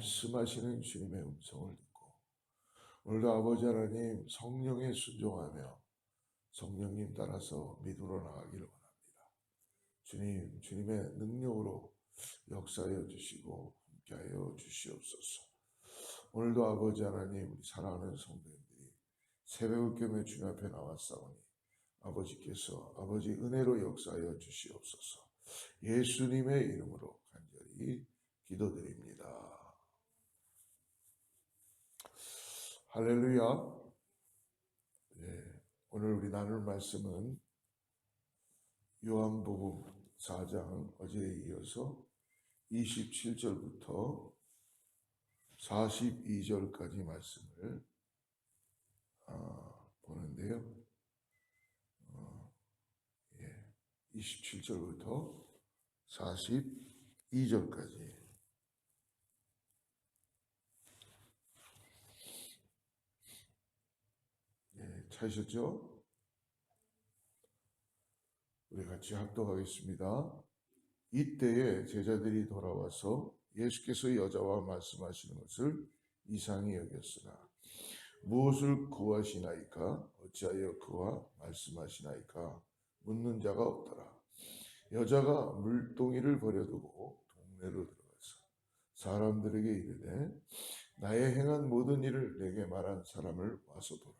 말씀하시는 주님의 음성을 듣고 오늘도 아버지 하나님 성령에 순종하며 성령님 따라서 믿음으로 나가기를 원합니다. 주님, 주님의 능력으로 역사하여 주시고 함께하여 주시옵소서. 오늘도 아버지 하나님 우리 사랑하는 성도님들이 새벽을 깨며 주님 앞에 나왔사오니 아버지께서 아버지 은혜로 역사하여 주시옵소서. 예수님의 이름으로 간절히 기도드립니다. 할렐루야. 네, 오늘 우리 나눌 말씀은 요한복음 4장 어제에 이어서 27절부터 42절까지 말씀을 아, 보는데요. 어, 예, 27절부터 42절까지 예, 찾으셨죠? 우리 같이 합독하겠습니다. 이때에 제자들이 돌아와서 예수께서 여자와 말씀하시는 것을 이상히 여겼으나 무엇을 구하시나이까 어찌하여 그와 말씀하시나이까 묻는 자가 없더라 여자가 물동이를 버려두고 동네로 들어가서 사람들에게 이르되 나의 행한 모든 일을 내게 말한 사람을 와서 보라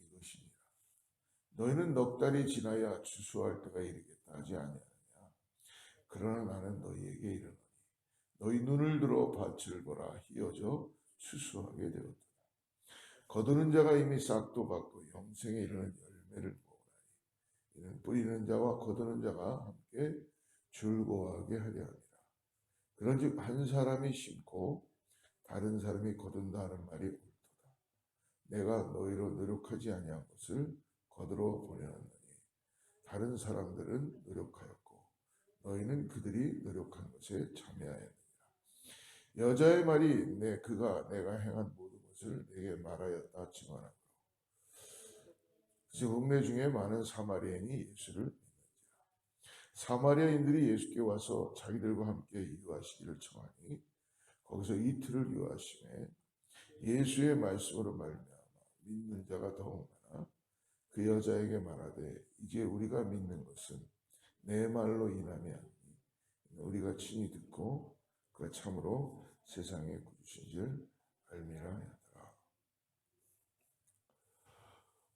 너희는 넉 달이 지나야 추수할 때가 이르겠다 하지 아니하느냐 그러나 나는 너희에게 이르노니 너희 눈을 들어 밭을 보라 희어져 추수하게 되었다. 거두는 자가 이미 싹도 받고 영생에 이르는 열매를 보오나니 이는 뿌리는 자와 거두는 자가 함께 즐거워하게 하려 함이라. 그런즉 한 사람이 심고 다른 사람이 거둔다 하는 말이 옳도다. 내가 너희로 노력하지 아니한 것을 거두러 보내었느니 다른 사람들은 노력하였고 너희는 그들이 노력한 것에 참여하였느니라. 여자의 말이 내 그가 내가 행한 모든 것을 내게 말하였다 증언하므로 그 읍내 중에 많은 사마리아인이 예수를 믿는지라 사마리아인들이 예수께 와서 자기들과 함께 유하시기를 청하니 거기서 이틀을 유하심에 예수의 말씀으로 말미암아 믿는 자가 더욱 많아 그 여자에게 말하되 이제 우리가 믿는 것은 내 말로 아니니 우리가 친히 듣고 그가 참으로 세상에 구주신 줄 알미라 하더라.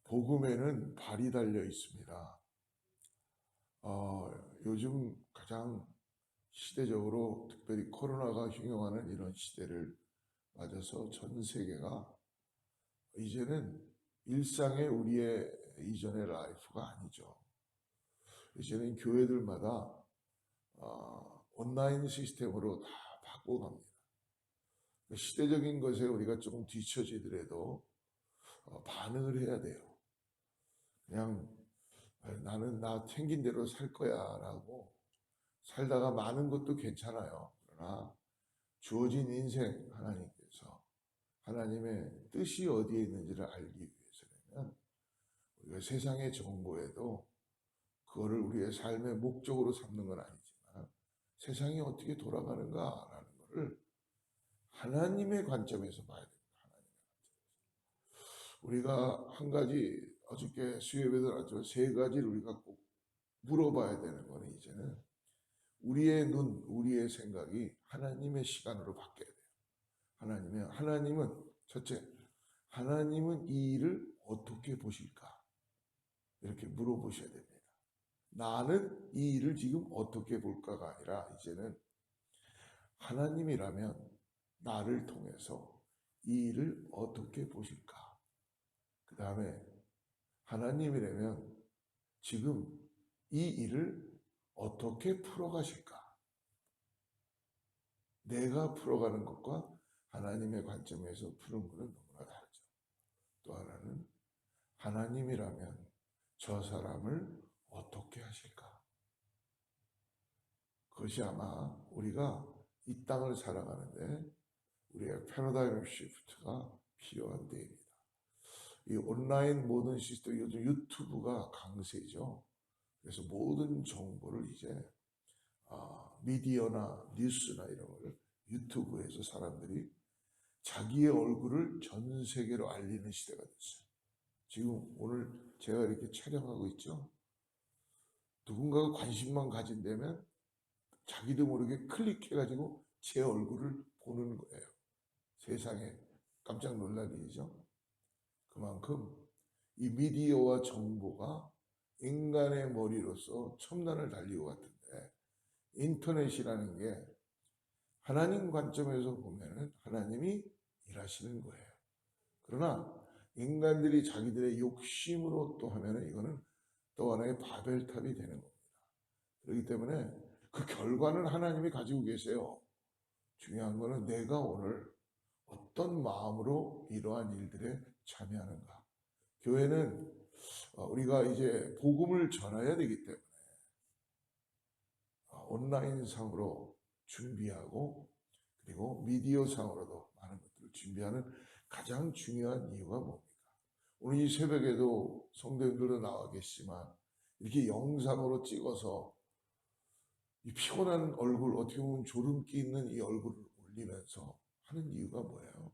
복음에는 발이 달려 있습니다. 어, 요즘 가장 시대적으로 특별히 코로나가 흉흉하는 이런 시대를 맞아서 전 세계가 이제는 일상의 우리의 이전의 라이프가 아니죠. 이제는 교회들마다 어, 온라인 시스템으로 다 바꿔갑니다. 시대적인 것에 우리가 조금 뒤처지더라도 어, 반응을 해야 돼요. 그냥 나는 나 생긴 대로 살 거야 라고 살다가 많은 것도 괜찮아요. 그러나 주어진 인생 하나님께서 하나님의 뜻이 어디에 있는지를 알기 우리가 세상의 정보에도 그거를 우리의 삶의 목적으로 삼는 건 아니지만 세상이 어떻게 돌아가는가라는 것을 하나님의 관점에서 봐야 됩니다. 하나님의. 우리가 한 가지 어저께 수요예배도 나왔지만 세 가지를 우리가 꼭 물어봐야 되는 거는 이제는 우리의 눈, 우리의 생각이 하나님의 시간으로 바뀌어야 돼요. 하나님은 하나님은 첫째 하나님은 이 일을 어떻게 보실까? 이렇게 물어보셔야 됩니다. 나는 이 일을 지금 어떻게 볼까가 아니라 이제는 하나님이라면 나를 통해서 이 일을 어떻게 보실까? 그 다음에 하나님이라면 지금 이 일을 어떻게 풀어가실까? 내가 풀어가는 것과 하나님의 관점에서 푸는 것은 너무나 다르죠. 또 하나는 하나님이라면 저 사람을 어떻게 하실까? 그것이 아마 우리가 이 땅을 살아가는데 우리의 패러다임 시프트가 필요한 때입니다. 이 온라인 모든 시스템, 요즘 유튜브가 강세죠. 그래서 모든 정보를 이제 아, 미디어나 뉴스나 이런 걸 유튜브에서 사람들이 자기의 얼굴을 전 세계로 알리는 시대가 됐어요. 지금 오늘 제가 이렇게 촬영하고 있죠. 누군가가 관심만 가진다면 자기도 모르게 클릭해가지고 제 얼굴을 보는 거예요. 세상에 깜짝 놀랄 일이죠. 그만큼 이 미디어와 정보가 인간의 머리로서 첨단을 달리고 같은데 인터넷이라는 게 하나님 관점에서 보면은 하나님이 일하시는 거예요. 그러나 인간들이 자기들의 욕심으로 또 하면은 이거는 또 하나의 바벨탑이 되는 겁니다. 그렇기 때문에 그 결과는 하나님이 가지고 계세요. 중요한 거는 내가 오늘 어떤 마음으로 이러한 일들에 참여하는가. 교회는 어, 우리가 이제 복음을 전해야 되기 때문에 어, 온라인상으로 준비하고 그리고 미디어상으로도 많은 것들을 준비하는 가장 중요한 이유가 뭡니까? 오늘 이 새벽에도 성도님들도 나와 계시지만 이렇게 영상으로 찍어서 이 피곤한 얼굴 어떻게 보면 졸음기 있는 이 얼굴을 올리면서 하는 이유가 뭐예요?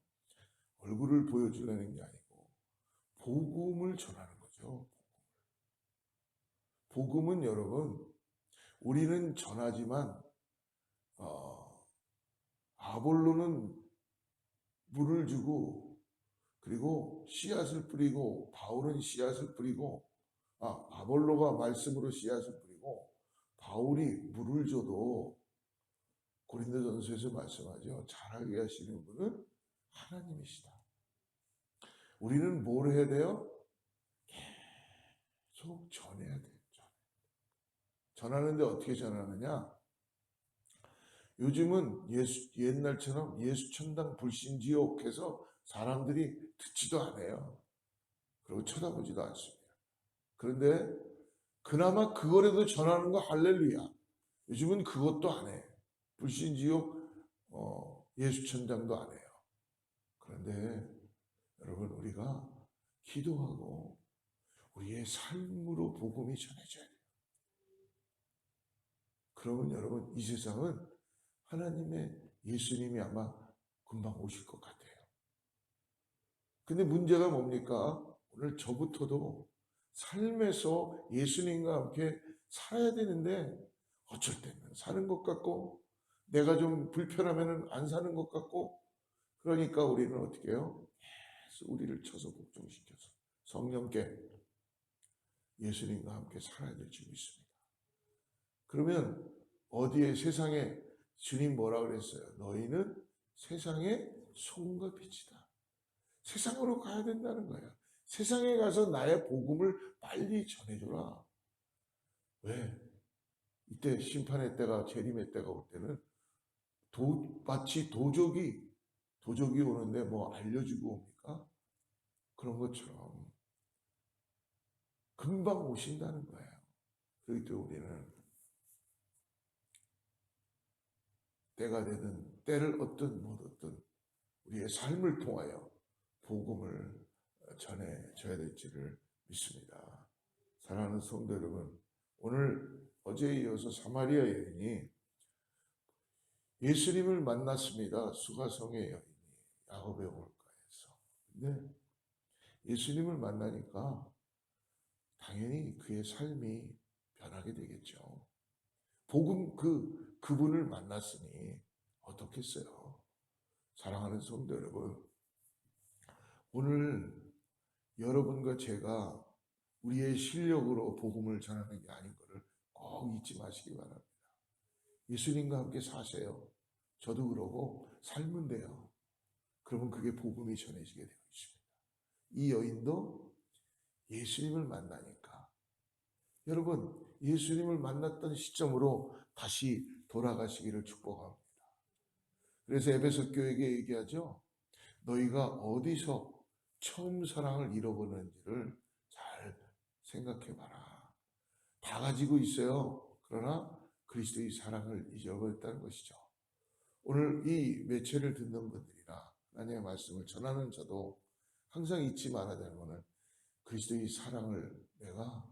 얼굴을 보여주려는 게 아니고 복음을 전하는 거죠. 복음은 여러분 우리는 전하지만 어, 아볼로는 물을 주고 그리고 씨앗을 뿌리고 바울은 씨앗을 뿌리고 아 아볼로가 말씀으로 씨앗을 뿌리고 바울이 물을 줘도 고린도전서에서 말씀하죠. 잘하게 하시는 분은 하나님이시다. 우리는 뭘 해야 돼요? 계속 전해야 돼요. 전하는데 어떻게 전하느냐? 요즘은 예수, 옛날처럼 예수 천당 불신지옥 해서 사람들이 듣지도 않아요. 그리고 쳐다보지도 않습니다. 그런데 그나마 그거라도 전하는 거 할렐루야. 요즘은 그것도 안 해. 불신지옥 어, 예수 천당도 안 해요. 그런데 여러분 우리가 기도하고 우리의 삶으로 복음이 전해져야 돼요. 그러면 여러분 이 세상은 하나님의 예수님이 아마 금방 오실 것 같아요. 근데 문제가 뭡니까? 오늘 저부터도 삶에서 예수님과 함께 살아야 되는데 어쩔 때는 사는 것 같고 내가 좀 불편하면 안 사는 것 같고 그러니까 우리는 어떻게 해요? 계속 우리를 쳐서 복종시켜서 성령께 예수님과 함께 살아야 될줄 믿습니다. 그러면 어디에 세상에 주님 뭐라 그랬어요? 너희는 세상의 소금과 빛이다. 세상으로 가야 된다는 거야. 세상에 가서 나의 복음을 빨리 전해줘라. 왜? 이때 심판의 때가 재림의 때가 올 때는 도, 마치 도적이 도적이 오는데 뭐 알려주고 옵니까? 그런 것처럼 금방 오신다는 거예요. 그렇기 때문에 우리는 때가 되든 때를 얻든 못 얻든 우리의 삶을 통하여 복음을 전해줘야 될지를 믿습니다. 사랑하는 성도 여러분, 오늘 어제에 이어서 사마리아 여인이 예수님을 만났습니다. 수가성의 여인이 야곱의 올가에서. 근데 예수님을 만나니까 당연히 그의 삶이 변하게 되겠죠. 복음 그 그분을 만났으니 어떻겠어요? 사랑하는 성도 여러분, 오늘 여러분과 제가 우리의 실력으로 복음을 전하는 게 아닌 것을 꼭 잊지 마시기 바랍니다. 예수님과 함께 사세요. 저도 그러고 살면 돼요. 그러면 그게 복음이 전해지게 되어 있습니다. 이 여인도 예수님을 만나니까 여러분 예수님을 만났던 시점으로 다시 돌아가시기를 축복합니다. 그래서 에베소 교회에게 얘기하죠. 너희가 어디서 처음 사랑을 잃어버렸는지를 잘 생각해 봐라. 다 가지고 있어요. 그러나 그리스도의 사랑을 잊어버렸다는 것이죠. 오늘 이 매체를 듣는 분들이나 하나님의 말씀을 전하는 저도 항상 잊지 말아야 되는 것은 그리스도의 사랑을 내가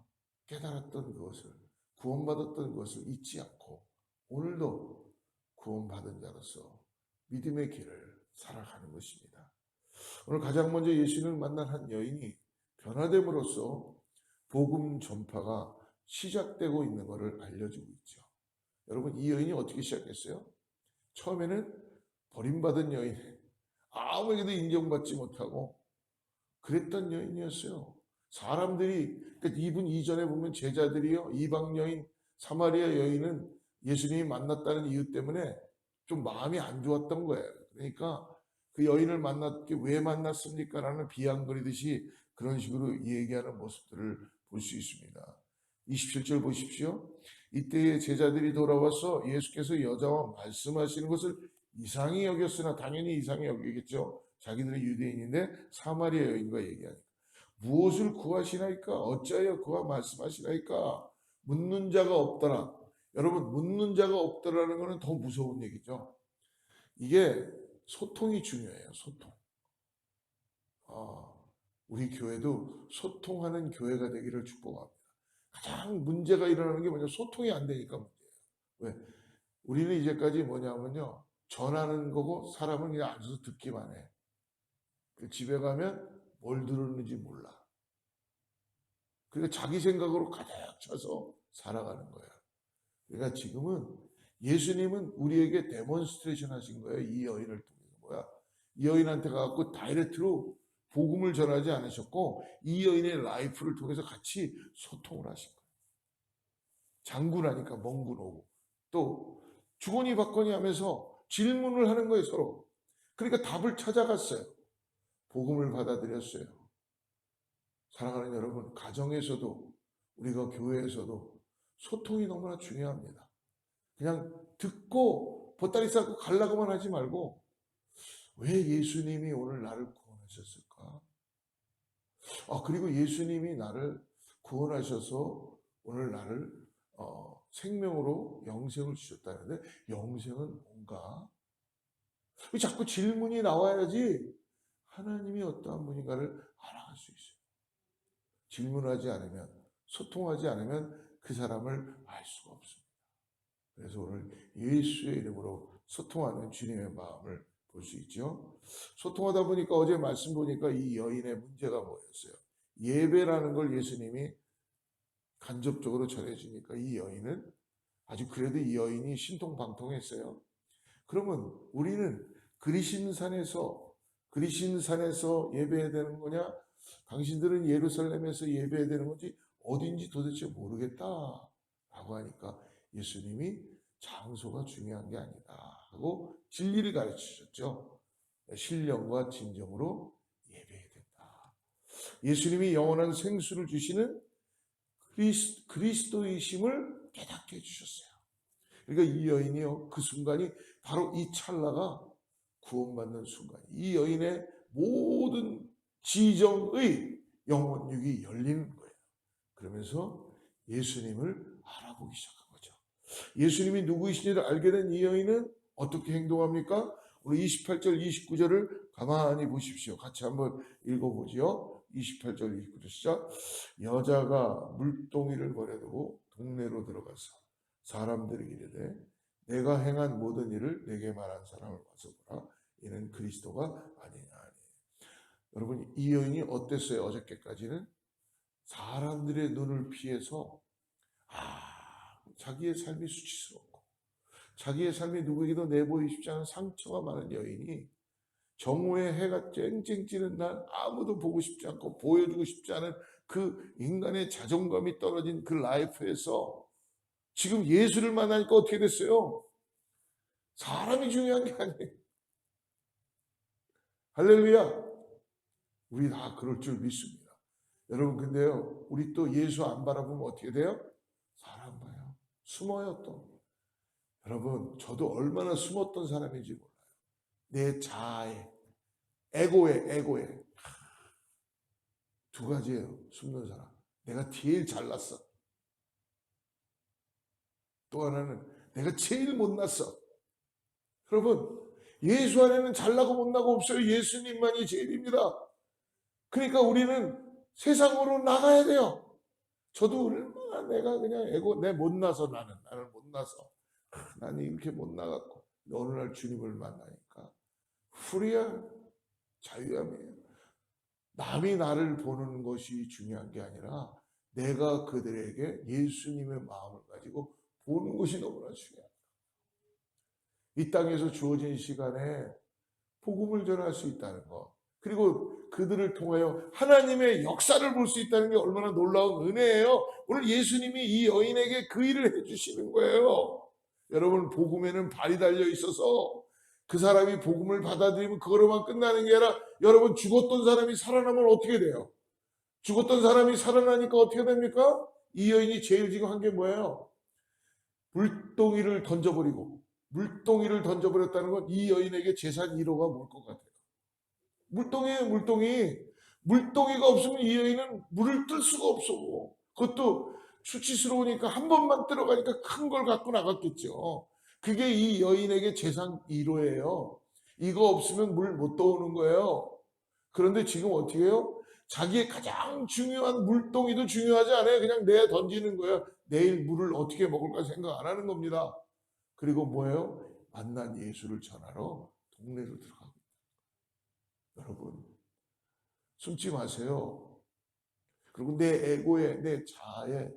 깨달았던 그것을 구원받았던 것을 잊지 않고 오늘도 구원받은 자로서 믿음의 길을 살아가는 것입니다. 오늘 가장 먼저 예수를 만난 한 여인이 변화됨으로써 복음 전파가 시작되고 있는 것을 알려주고 있죠. 여러분 이 여인이 어떻게 시작했어요? 처음에는 버림받은 여인, 아무에게도 인정받지 못하고 그랬던 여인이었어요. 사람들이 그러니까 이분 이전에 보면 제자들이요 이방 여인 사마리아 여인은 예수님이 만났다는 이유 때문에 좀 마음이 안 좋았던 거예요. 그러니까 그 여인을 만났게 왜 만났습니까 라는 비양거리듯이 그런 식으로 얘기하는 모습들을 볼 수 있습니다. 27절 보십시오. 이때에 제자들이 돌아와서 예수께서 여자와 말씀하시는 것을 이상히 여겼으나 당연히 이상히 여기겠죠. 자기들은 유대인인데 사마리아 여인과 얘기하니까 무엇을 구하시나이까 어찌하여 그와 말씀하시나이까 묻는 자가 없더라. 여러분 묻는 자가 없더라는 것은 더 무서운 얘기죠. 이게 소통이 중요해요. 소통. 아, 우리 교회도 소통하는 교회가 되기를 축복합니다. 가장 문제가 일어나는 게 뭐냐 소통이 안 되니까 문제예요. 왜? 우리는 이제까지 뭐냐면요 전하는 거고 사람은 그냥 앉아서 듣기만 해. 그 집에 가면 뭘 들었는지 몰라. 그러니까 자기 생각으로 가득 차서 살아가는 거예요. 그러니까 지금은 예수님은 우리에게 데몬스트레이션 하신 거예요. 이 여인을 통해 서 뭐야? 이 여인한테 가갖고 다이렉트로 복음을 전하지 않으셨고 이 여인의 라이프를 통해서 같이 소통을 하신 거예요. 장군하니까 먼 군 오고 또 주거니 받거니 하면서 질문을 하는 거예요 서로. 그러니까 답을 찾아갔어요. 복음을 받아들였어요. 사랑하는 여러분, 가정에서도 우리가 교회에서도 소통이 너무나 중요합니다. 그냥 듣고 보따리 싸고 갈라고만 하지 말고 왜 예수님이 오늘 나를 구원하셨을까? 아 그리고 예수님이 나를 구원하셔서 오늘 나를 어, 생명으로 영생을 주셨다는데 영생은 뭔가? 왜 자꾸 질문이 나와야지 하나님이 어떠한 분인가를 알아갈 수 있어요. 질문하지 않으면 소통하지 않으면 그 사람을 알 수가 없습니다. 그래서 오늘 예수의 이름으로 소통하는 주님의 마음을 볼 수 있죠. 소통하다 보니까 어제 말씀 보니까 이 여인의 문제가 뭐였어요? 예배라는 걸 예수님이 간접적으로 전해주니까 이 여인은 아주 그래도 이 여인이 신통방통했어요. 그러면 우리는 그리심산에서 그리심산에서 예배해야 되는 거냐? 당신들은 예루살렘에서 예배해야 되는 건지 어딘지 도대체 모르겠다 라고 하니까 예수님이 장소가 중요한 게 아니다 하고 진리를 가르치셨죠. 신령과 진정으로 예배해야 된다. 예수님이 영원한 생수를 주시는 그리스, 그리스도이심을 깨닫게 해주셨어요. 그러니까 이 여인이요 그 순간이 바로 이 찰나가 구원받는 순간, 이 여인의 모든 지정의 영혼육이 열리는 거예요. 그러면서 예수님을 알아보기 시작한 거죠. 예수님이 누구이신지를 알게 된 이 여인은 어떻게 행동합니까? 우리 28절, 29절을 가만히 보십시오. 같이 한번 읽어보죠. 28절, 29절 시작. 여자가 물동이를 버려두고 동네로 들어가서 사람들에게 이르되 내가 행한 모든 일을 내게 말한 사람을 와서 보라. 이는 그리스도가 아니냐. 여러분 이 여인이 어땠어요? 어저께까지는 사람들의 눈을 피해서 아 자기의 삶이 수치스럽고 자기의 삶이 누구에게도 내보이고 싶지 않은 상처가 많은 여인이 정오의 해가 쨍쨍 찌는 날 아무도 보고 싶지 않고 보여주고 싶지 않은 그 인간의 자존감이 떨어진 그 라이프에서 지금 예수를 만나니까 어떻게 됐어요? 사람이 중요한 게 아니에요. 할렐루야. 우리 다 그럴 줄 믿습니다. 여러분 근데요. 우리 또 예수 안 바라보면 어떻게 돼요? 사람 봐요. 숨어요 또. 여러분 저도 얼마나 숨었던 사람인지 몰라요. 내 자아에 에고에 에고에 두 가지예요. 숨는 사람. 내가 제일 잘났어. 또 하나는 내가 제일 못났어. 여러분, 예수 안에는 잘나고 못나고 없어요. 예수님만이 제일입니다. 그러니까 우리는 세상으로 나가야 돼요. 저도 얼마나 내가 그냥 에고 내 못나서 나는 나는 못나서 나는 이렇게 못 나갔고 어느 날 주님을 만나니까 후리한 자유함이에요. 남이 나를 보는 것이 중요한 게 아니라 내가 그들에게 예수님의 마음을 가지고 보는 것이 너무나 중요합니다. 이 땅에서 주어진 시간에 복음을 전할 수 있다는 것. 그리고 그들을 통하여 하나님의 역사를 볼 수 있다는 게 얼마나 놀라운 은혜예요. 오늘 예수님이 이 여인에게 그 일을 해주시는 거예요. 여러분, 복음에는 발이 달려 있어서 그 사람이 복음을 받아들이면 그거로만 끝나는 게 아니라 여러분 죽었던 사람이 살아나면 어떻게 돼요? 죽었던 사람이 살아나니까 어떻게 됩니까? 이 여인이 제일 지금 한 게 뭐예요? 물동이를 던져버리고 물동이를 던져버렸다는 건 이 여인에게 재산 1호가 뭘 것 같아요? 물동이에요, 물동이. 물동이가 없으면 이 여인은 물을 뜰 수가 없어. 그것도 수치스러우니까 한 번만 들어가니까 큰 걸 갖고 나갔겠죠. 그게 이 여인에게 재산 1호예요. 이거 없으면 물 못 떠오는 거예요. 그런데 지금 어떻게 해요? 자기의 가장 중요한 물동이도 중요하지 않아요. 그냥 내 던지는 거예요. 내일 물을 어떻게 먹을까 생각 안 하는 겁니다. 그리고 뭐예요? 만난 예수를 전하러 동네로 들어가고 있다. 여러분, 숨지 마세요. 그리고 내 에고에, 내 자아에,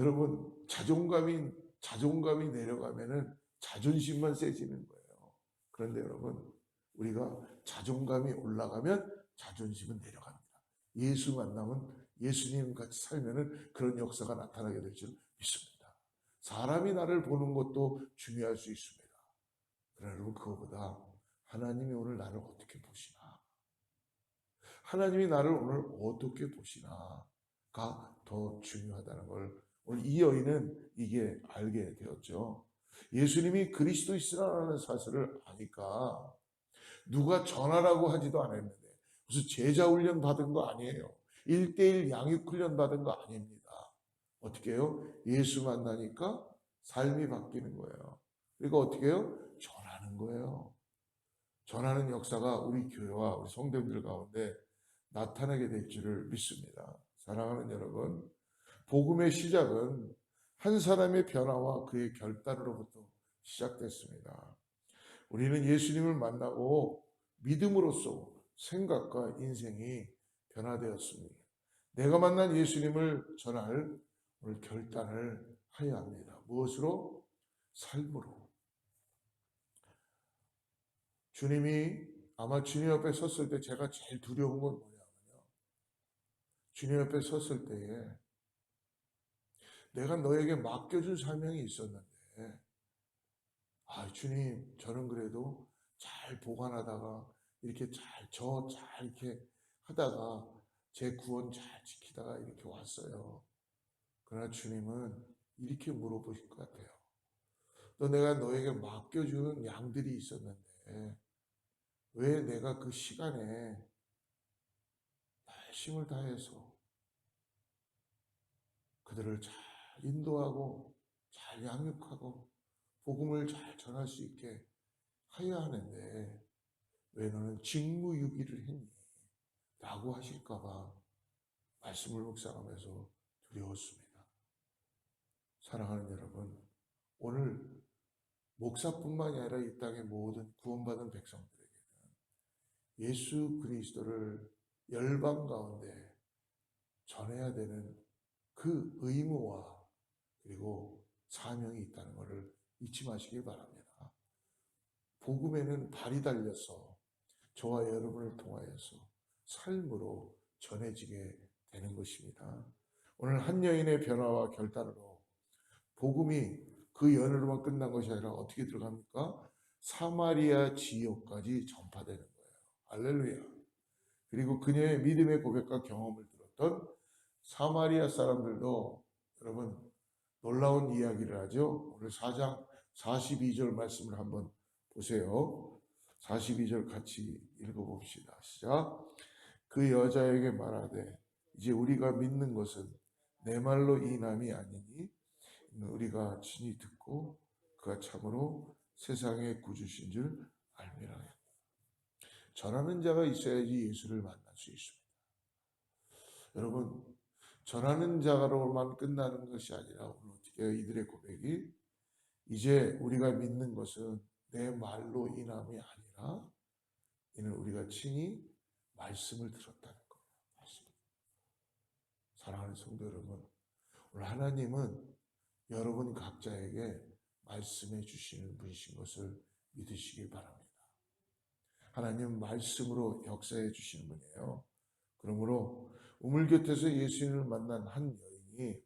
여러분, 자존감이, 자존감이 내려가면은 자존심만 세지는 거예요. 그런데 여러분, 우리가 자존감이 올라가면 자존심은 내려갑니다. 예수 만나면 예수님 같이 살면은 그런 역사가 나타나게 될 줄 믿습니다. 사람이 나를 보는 것도 중요할 수 있습니다. 그러나 여러분 그거보다 하나님이 오늘 나를 어떻게 보시나 하나님이 나를 오늘 어떻게 보시나가 더 중요하다는 걸 이 여인은 이게 알게 되었죠. 예수님이 그리스도이시라는 사실을 아니까 누가 전하라고 하지도 않았는데 무슨 제자 훈련 받은 거 아니에요. 1대1 양육 훈련 받은 거 아닙니다. 어떻게 해요? 예수 만나니까 삶이 바뀌는 거예요. 그리고 어떻게 해요? 전하는 거예요. 전하는 역사가 우리 교회와 우리 성도들 가운데 나타나게 될 줄을 믿습니다. 사랑하는 여러분, 복음의 시작은 한 사람의 변화와 그의 결단으로부터 시작됐습니다. 우리는 예수님을 만나고 믿음으로써 생각과 인생이 변화되었습니다. 내가 만난 예수님을 전할 오늘 결단을 하여야 합니다. 무엇으로? 삶으로. 주님이 아마 주님 옆에 섰을 때 제가 제일 두려운 건 뭐냐면요. 주님 옆에 섰을 때에 내가 너에게 맡겨준 사명이 있었는데, 아, 주님, 저는 그래도 잘 보관하다가 이렇게 잘, 저 잘 이렇게 하다가 제 구원 잘 지키다가 이렇게 왔어요. 그러나 주님은 이렇게 물어보실 것 같아요. 너 내가 너에게 맡겨주는 양들이 있었는데 왜 내가 그 시간에 열심을 다해서 그들을 잘 인도하고 잘 양육하고 복음을 잘 전할 수 있게 하여야 하는데 왜 너는 직무유기를 했니? 라고 하실까봐 말씀을 묵상하면서 두려웠습니다. 사랑하는 여러분, 오늘 목사뿐만이 아니라 이 땅의 모든 구원받은 백성들에게는 예수 그리스도를 열방 가운데 전해야 되는 그 의무와 그리고 사명이 있다는 것을 잊지 마시길 바랍니다. 복음에는 발이 달려서 저와 여러분을 통하여서 삶으로 전해지게 되는 것입니다. 오늘 한 여인의 변화와 결단으로 복음이 그 연으로만 끝난 것이 아니라 어떻게 들어갑니까? 사마리아 지역까지 전파되는 거예요. 알렐루야. 그리고 그녀의 믿음의 고백과 경험을 들었던 사마리아 사람들도 여러분 놀라운 이야기를 하죠. 오늘 4장 42절 말씀을 한번 보세요. 42절 같이 읽어봅시다. 시작. 그 여자에게 말하되 이제 우리가 믿는 것은 내 말로 인함이 아니니 우리가 친히 듣고 그가 참으로 세상의 구주신 줄 알미라. 전하는 자가 있어야지 예수를 만날 수 있습니다. 여러분, 전하는 자로만 끝나는 것이 아니라 이들의 고백이 이제 우리가 믿는 것은 내 말로 인함이 아니라 이는 우리가 친히 말씀을 들었다는 거예요. 사랑하는 성도 여러분, 오늘 하나님은 여러분 각자에게 말씀해 주시는 분이신 것을 믿으시길 바랍니다. 하나님 말씀으로 역사해 주시는 분이에요. 그러므로 우물 곁에서 예수님을 만난 한 여인이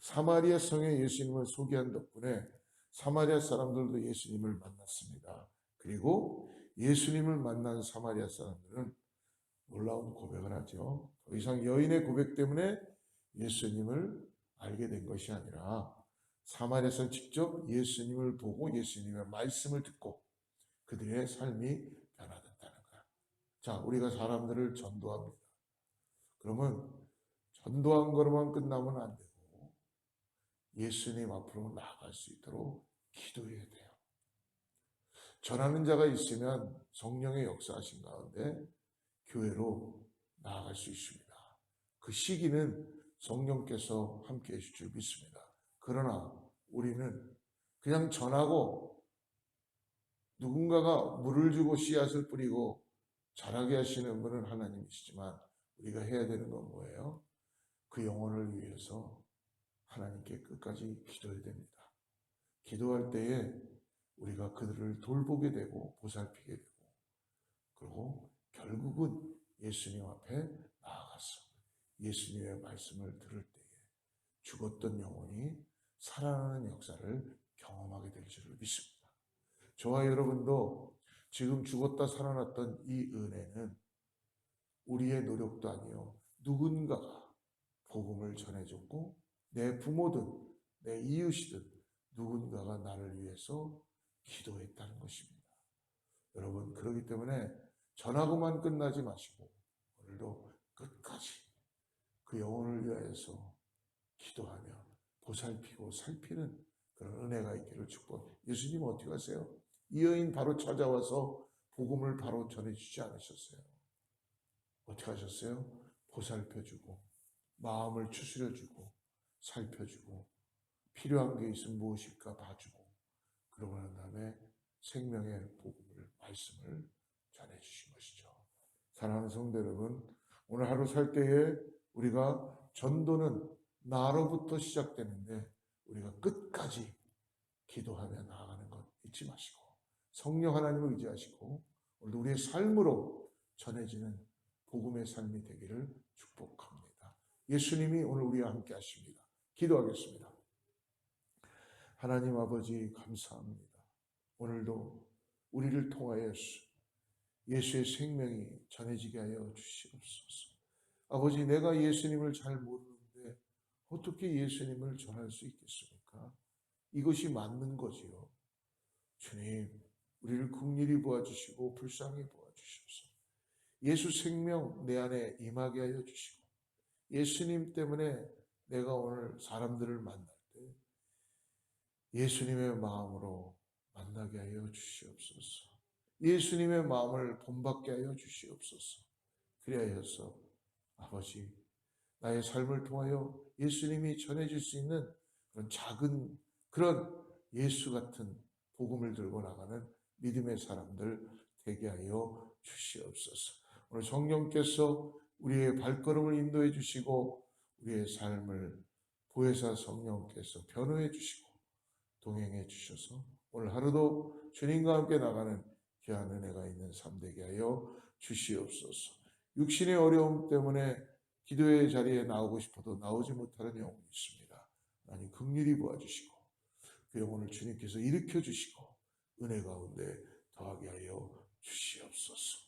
사마리아 성에 예수님을 소개한 덕분에 사마리아 사람들도 예수님을 만났습니다. 그리고 예수님을 만난 사마리아 사람들은 놀라운 고백을 하죠. 더 이상 여인의 고백 때문에 예수님을 알게 된 것이 아니라 사마리아에서 직접 예수님을 보고 예수님의 말씀을 듣고 그들의 삶이 변화됐다는 거야. 자, 우리가 사람들을 전도합니다. 그러면 전도한 거로만 끝나면 안 되고 예수님 앞으로 나아갈 수 있도록 기도해야 돼요. 전하는 자가 있으면 성령의 역사하신 가운데 교회로 나아갈 수 있습니다. 그 시기는 성령께서 함께 해주실 줄 믿습니다. 그러나 우리는 그냥 전하고 누군가가 물을 주고 씨앗을 뿌리고 자라게 하시는 분은 하나님이시지만 우리가 해야 되는 건 뭐예요? 그 영혼을 위해서 하나님께 끝까지 기도해야 됩니다. 기도할 때에 우리가 그들을 돌보게 되고 보살피게 되고 그리고 결국은 예수님 앞에 나아가서 예수님의 말씀을 들을 때에 죽었던 영혼이 살아나는 역사를 경험하게 될 줄을 믿습니다. 저와 여러분도 지금 죽었다 살아났던 이 은혜는 우리의 노력도 아니요. 누군가가 복음을 전해줬고 내 부모든 내 이웃이든 누군가가 나를 위해서 기도했다는 것입니다. 여러분 그렇기 때문에 전하고만 끝나지 마시고 오늘도 끝까지 그 영혼을 위하여서 기도하며 보살피고 살피는 그런 은혜가 있기를 축복. 예수님 어떻게 하세요? 이 여인 바로 찾아와서 복음을 바로 전해주지 않으셨어요. 어떻게 하셨어요? 보살펴주고 마음을 추스려주고 살펴주고 필요한 게 있으면 무엇일까 봐주고 그러고 난 다음에 생명의 복음을 말씀을 전해주신 것이죠. 사랑하는 성도 여러분, 오늘 하루 살 때에 우리가 전도는 나로부터 시작되는데 우리가 끝까지 기도하며 나아가는 것 잊지 마시고 성령 하나님을 의지하시고 오늘도 우리의 삶으로 전해지는 복음의 삶이 되기를 축복합니다. 예수님이 오늘 우리와 함께 하십니다. 기도하겠습니다. 하나님 아버지 감사합니다. 오늘도 우리를 통하여 예수의 생명이 전해지게 하여 주시옵소서. 아버지 내가 예수님을 잘 모르는데 어떻게 예수님을 전할 수 있겠습니까? 이것이 맞는 거지요. 주님, 우리를 국리히 보아주시고 불쌍히 보아주시옵소서. 예수 생명 내 안에 임하게 하여 주시고 예수님 때문에 내가 오늘 사람들을 만날 때 예수님의 마음으로 만나게 하여 주시옵소서. 예수님의 마음을 본받게 하여 주시옵소서. 그리하여서 아버지 나의 삶을 통하여 예수님이 전해질 수 있는 그런 작은 그런 예수 같은 복음을 들고 나가는 믿음의 사람들 되게 하여 주시옵소서. 오늘 성령께서 우리의 발걸음을 인도해 주시고 우리의 삶을 보혜사 성령께서 변호해 주시고 동행해 주셔서 오늘 하루도 주님과 함께 나가는 귀한 은혜가 있는 삶 되게 하여 주시옵소서. 육신의 어려움 때문에 기도의 자리에 나오고 싶어도 나오지 못하는 영혼이 있습니다. 하나님 긍휼히 보아주시고 그 영혼을 주님께서 일으켜 주시고 은혜 가운데 더하게 하여 주시옵소서.